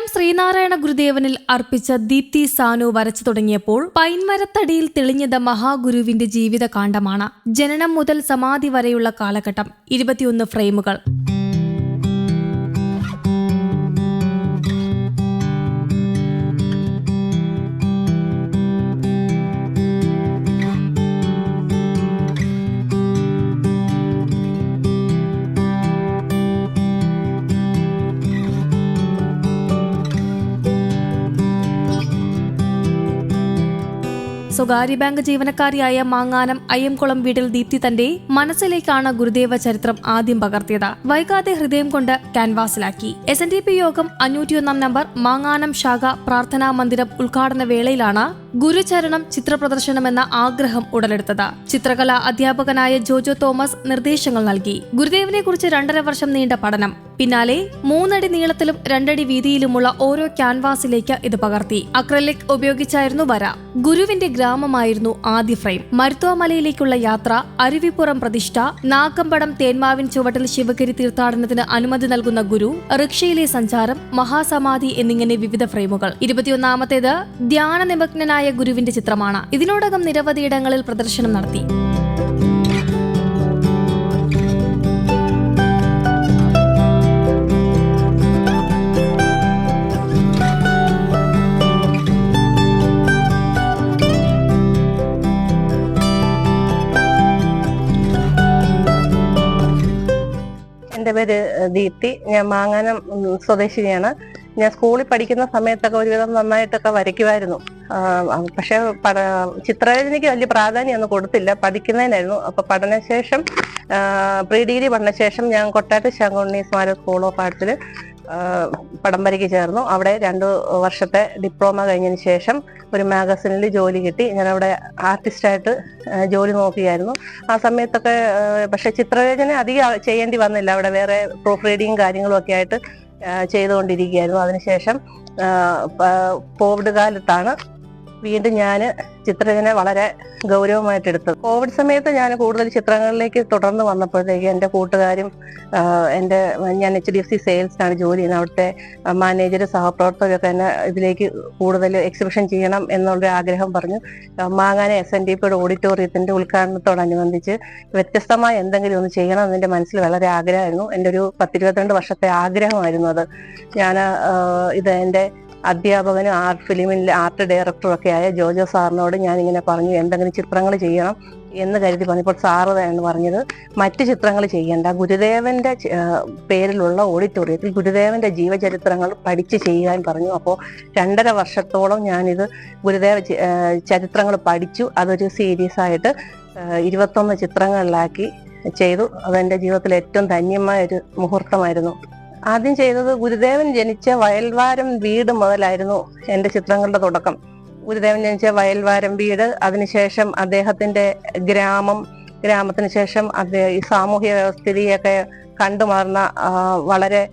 ഏഴാം ശ്രീനാരായണ ഗുരുദേവനിൽ അർപ്പിച്ച ദീപ്തി സാനു വരച്ചു തുടങ്ങിയപ്പോൾ പൈൻമരത്തടിയിൽ തെളിഞ്ഞത് മഹാഗുരുവിന്റെ ജീവിത കാണ്ഡമാണ് ജനനം മുതൽ സമാധി വരെയുള്ള കാലഘട്ടം ഇരുപത്തിയൊന്ന് ഫ്രെയിമുകൾ. സ്വകാര്യ ബാങ്ക് ജീവനക്കാരിയായ മാങ്ങാനം അയ്യംകുളം വീട്ടിൽ ദീപ്തി തന്റെ മനസ്സിലേക്കാണ് ഗുരുദേവ ചരിത്രം ആദ്യം പകർത്തിയത്. വൈകാതെ ഹൃദയം കൊണ്ട് ക്യാൻവാസിലാക്കി. എസ് എൻ ഡി പി യോഗം അഞ്ഞൂറ്റിയൊന്നാം നമ്പർ മാങ്ങാനം ശാഖ പ്രാർത്ഥനാ മന്ദിരം ഉദ്ഘാടന വേളയിലാണ് ഗുരുചരണം ചിത്രപ്രദർശനമെന്ന ആഗ്രഹം ഉടലെടുത്തത്. ചിത്രകലാ അധ്യാപകനായ ജോജോ തോമസ് നിർദ്ദേശങ്ങൾ നൽകി. ഗുരുദേവനെ കുറിച്ച് രണ്ടര വർഷം നീണ്ട പഠനം. പിന്നാലെ മൂന്നടി നീളത്തിലും രണ്ടടി വീതിയിലുമുള്ള ഓരോ ക്യാൻവാസിലേക്ക് ഇത് പകർത്തി. അക്രലിക് ഉപയോഗിച്ചായിരുന്നു വര. ഗുരുവിന്റെ ഗ്രാമമായിരുന്നു ആദ്യ ഫ്രെയിം. മരുത്വമലയിലേക്കുള്ള യാത്ര അരുവിപ്പുറം പ്രതിഷ്ഠ നാഗമ്പടം തേന്മാവിൻ ചുവട്ടിൽ ശിവഗിരി തീർത്ഥാടനത്തിന് അനുമതി നൽകുന്ന ഗുരു റിക്ഷയിലെ സഞ്ചാരം മഹാസമാധി എന്നിങ്ങനെ വിവിധ ഫ്രെയിമുകൾ. ഇരുപത്തിയൊന്നാമത്തേത് ധ്യാന നിമഗ്നനായ ഗുരുവിന്റെ ചിത്രമാണ്. ഇതിനോടകം നിരവധി ഇടങ്ങളിൽ പ്രദർശനം നടത്തി. എന്റെ പേര് ദീപ്തി. ഞാൻ മാങ്ങാനം സ്വദേശിനിയാണ്. ഞാൻ സ്കൂളിൽ പഠിക്കുന്ന സമയത്തൊക്കെ ഒരുവിധം നന്നായിട്ടൊക്കെ വരയ്ക്കുമായിരുന്നു. പക്ഷെ ചിത്രരചനയ്ക്ക് വലിയ പ്രാധാന്യം പ്രാധാന്യമൊന്നും കൊടുത്തില്ല. പഠിക്കുന്നതിനായിരുന്നു. അപ്പൊ പഠനശേഷം പ്രീ ഡിഗ്രി പഠനശേഷം ഞാൻ കൊട്ടാട്ട് ശങ്കുണ്ണി സ്മാരക സ്കൂൾ ഓഫ് ആർട്സിൽ പടം വരയ്ക്ക് ചേർന്നു. അവിടെ രണ്ടു വർഷത്തെ ഡിപ്ലോമ കഴിഞ്ഞതിന് ശേഷം ഒരു മാഗസിനിൽ ജോലി കിട്ടി. ഞാനവിടെ ആർട്ടിസ്റ്റായിട്ട് ജോലി നോക്കിയായിരുന്നു ആ സമയത്തൊക്കെ പക്ഷെ ചിത്രരചന അധികം ചെയ്യേണ്ടി വന്നില്ല. അവിടെ വേറെ പ്രൂഫ് റീഡിങ്ങും കാര്യങ്ങളും ഒക്കെ ആയിട്ട് ചെയ്തുകൊണ്ടിരിക്കുകയായിരുന്നു. അതിനുശേഷം കോവിഡ് കാലത്താണ് വീണ്ടും ഞാൻ ചിത്രരചന വളരെ ഗൗരവമായിട്ട് എടുത്തത് കോവിഡ് സമയത്ത് ഞാൻ കൂടുതൽ ചിത്രങ്ങളിലേക്ക് തുടർന്ന് വന്നപ്പോഴത്തേക്ക് എന്റെ കൂട്ടുകാരും എന്റെ ഞാൻ എച്ച് ഡി എഫ് സി സെയിൽസിനാണ് ജോലി ചെയ്യുന്നത്. അവിടുത്തെ മാനേജർ സഹപ്രവർത്തകരൊക്കെ എന്നെ ഇതിലേക്ക് കൂടുതൽ എക്സിബിഷൻ ചെയ്യണം എന്നുള്ളൊരു ആഗ്രഹം പറഞ്ഞു. മാങ്ങാന എസ് എൻ ഡി പിയുടെ ഓഡിറ്റോറിയത്തിന്റെ ഉദ്ഘാടനത്തോടനുബന്ധിച്ച് വ്യത്യസ്തമായ എന്തെങ്കിലും ഒന്ന് ചെയ്യണം എന്ന് എന്റെ മനസ്സിൽ വളരെ ആഗ്രഹമായിരുന്നു. എന്റെ ഒരു പത്തിരുപത്തിരണ്ട് വർഷത്തെ ആഗ്രഹമായിരുന്നു അത്. ഞാൻ ഇത് എന്റെ അധ്യാപകനും ആർട്ട് ഫിലിമിലെ ആർട്ട് ഡയറക്ടറും ഒക്കെ ആയ ജോജോ സാറിനോട് ഞാൻ ഇങ്ങനെ പറഞ്ഞു എന്തെങ്കിലും ചിത്രങ്ങൾ ചെയ്യണം എന്ന് കരുതി പറഞ്ഞപ്പോൾ സാറ് എന്ന് പറഞ്ഞത് മറ്റ് ചിത്രങ്ങൾ ചെയ്യേണ്ട. ഗുരുദേവന്റെ പേരിലുള്ള ഓഡിറ്റോറിയത്തിൽ ഗുരുദേവന്റെ ജീവചരിത്രങ്ങൾ പഠിച്ച് ചെയ്യാൻ പറഞ്ഞു. അപ്പോൾ രണ്ടര വർഷത്തോളം ഞാനിത് ഗുരുദേവ ചരിത്രങ്ങൾ പഠിച്ചു. അതൊരു സീരീസ് ആയിട്ട് ഇരുപത്തൊന്ന് ചിത്രങ്ങളിലാക്കി ചെയ്തു. അതെന്റെ ജീവിതത്തിലെ ഏറ്റവും ധന്യമായ ഒരു മുഹൂർത്തമായിരുന്നു. ആദ്യം ചെയ്തത് ഗുരുദേവൻ ജനിച്ച വയൽവാരം വീട് മുതലായിരുന്നു എന്റെ ചിത്രങ്ങളുടെ തുടക്കം. ഗുരുദേവൻ ജനിച്ച വയൽവാരം വീട് അതിനുശേഷം അദ്ദേഹത്തിന്റെ ഗ്രാമം ഗ്രാമത്തിന് ശേഷം അദ്ദേഹം ഈ സാമൂഹ്യ വ്യവസ്ഥിതിയൊക്കെ കണ്ടുമാറുന്ന വളരെ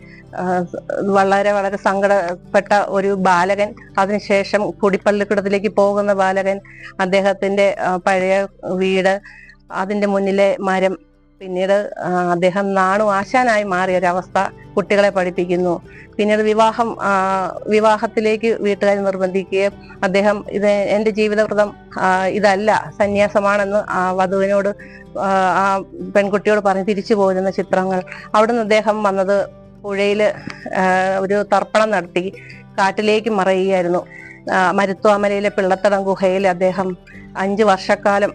വളരെ വളരെ സങ്കടപ്പെട്ട ഒരു ബാലകൻ അതിനുശേഷം കുടിപ്പള്ളിക്കുടത്തിലേക്ക് പോകുന്ന ബാലകൻ അദ്ദേഹത്തിന്റെ പഴയ വീട് അതിന്റെ മുന്നിലെ മരം പിന്നീട് അദ്ദേഹം നാണു ആശാനായി മാറിയ ഒരവസ്ഥ കുട്ടികളെ പഠിപ്പിക്കുന്നു. പിന്നീട് വിവാഹം വിവാഹത്തിലേക്ക് വീട്ടുകാർ നിർബന്ധിക്കുകയും അദ്ദേഹം ഇത് എന്റെ ജീവിതവ്രതം ഇതല്ല സന്യാസമാണെന്ന് ആ വധുവിനോട് ആ, പെൺകുട്ടിയോട് പറഞ്ഞ് തിരിച്ചു പോരുന്ന ചിത്രങ്ങൾ. അവിടുന്ന് അദ്ദേഹം വന്നത് പുഴയിൽ ഒരു തർപ്പണം നടത്തി കാട്ടിലേക്ക് മറയുകയായിരുന്നു. മരുത്വാമലയിലെ പിള്ളത്തടം ഗുഹയിൽ അദ്ദേഹം അഞ്ചു വർഷക്കാലം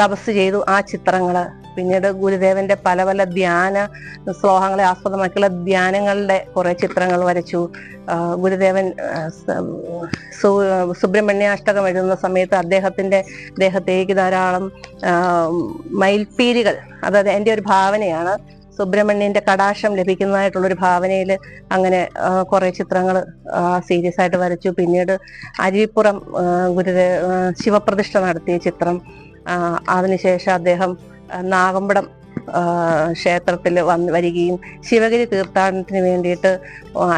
തപസ് ചെയ്തു ആ ചിത്രങ്ങൾ. പിന്നീട് ഗുരുദേവന്റെ പല പല ധ്യാന ശ്ലോകങ്ങളെ ആസ്പദമാക്കിയുള്ള ധ്യാനങ്ങളുടെ കുറെ ചിത്രങ്ങൾ വരച്ചു. ഗുരുദേവൻ സുബ്രഹ്മണ്യാഷ്ടകം എഴുതുന്ന സമയത്ത് അദ്ദേഹത്തിന്റെ ദേഹത്തേക്ക് ധാരാളം മയിൽപ്പീരികൾ അതായത് എന്റെ ഒരു ഭാവനയാണ് സുബ്രഹ്മണ്യന്റെ കടാശം ലഭിക്കുന്നതായിട്ടുള്ള ഒരു ഭാവനയിൽ അങ്ങനെ കുറെ ചിത്രങ്ങൾ സീരിയസ് ആയിട്ട് വരച്ചു. പിന്നീട് അരുവിപ്പുറം ഗുരുദേ ശിവപ്രതിഷ്ഠ നടത്തിയ ചിത്രം. അതിനുശേഷം അദ്ദേഹം നാഗമ്പടം ക്ഷേത്രത്തിൽ വന്ന് വരികയും ശിവഗിരി തീർത്ഥാടനത്തിന് വേണ്ടിയിട്ട്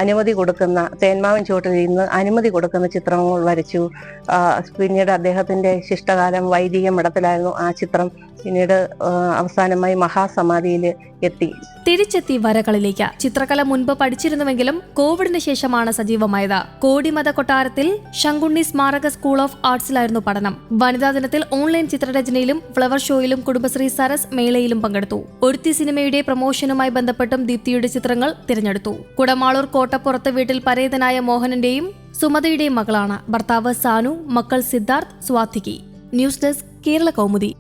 അനുമതി കൊടുക്കുന്ന തേന്മാവൻ ചുവട്ടിൽ ഇരുന്ന് അനുമതി കൊടുക്കുന്ന ചിത്രങ്ങൾ വരച്ചു. പിന്നീട് അദ്ദേഹത്തിന്റെ ശിഷ്ടകാലം വൈദിക മഠത്തിലായിരുന്നു. ആ ചിത്രം പിന്നീട് അവസാനമായി മഹാസമാധിയിൽ എത്തി. തിരിച്ചെത്തി വരകളിലേക്ക്. ചിത്രകല മുൻപ് പഠിച്ചിരുന്നുവെങ്കിലും കോവിഡിന് ശേഷമാണ് സജീവമായത്. കോടിമത കൊട്ടാരത്തിൽ ശങ്കുണ്ണി സ്മാരക സ്കൂൾ ഓഫ് ആർട്സിലായിരുന്നു പഠനം. വനിതാ ദിനത്തിൽ ഓൺലൈൻ ചിത്രരചനയിലും ഫ്ലവർ ഷോയിലും കുടുംബശ്രീ സരസ് മേളയിലും പങ്കെടുത്തു. ഒരുത്തി സിനിമയുടെ പ്രമോഷനുമായി ബന്ധപ്പെട്ടും ദീപ്തിയുടെ ചിത്രങ്ങൾ തിരഞ്ഞെടുത്തു. കുടമാളൂർ കോട്ടപ്പുറത്ത് വീട്ടിൽ പരേതനായ മോഹനന്റെയും സുമതയുടെയും മകളാണ്. ഭർത്താവ് സാനു മക്കൾ സിദ്ധാർത്ഥ് സ്വാതികി ന്യൂസ് ഡെസ്ക് കേരള കൗമുദി.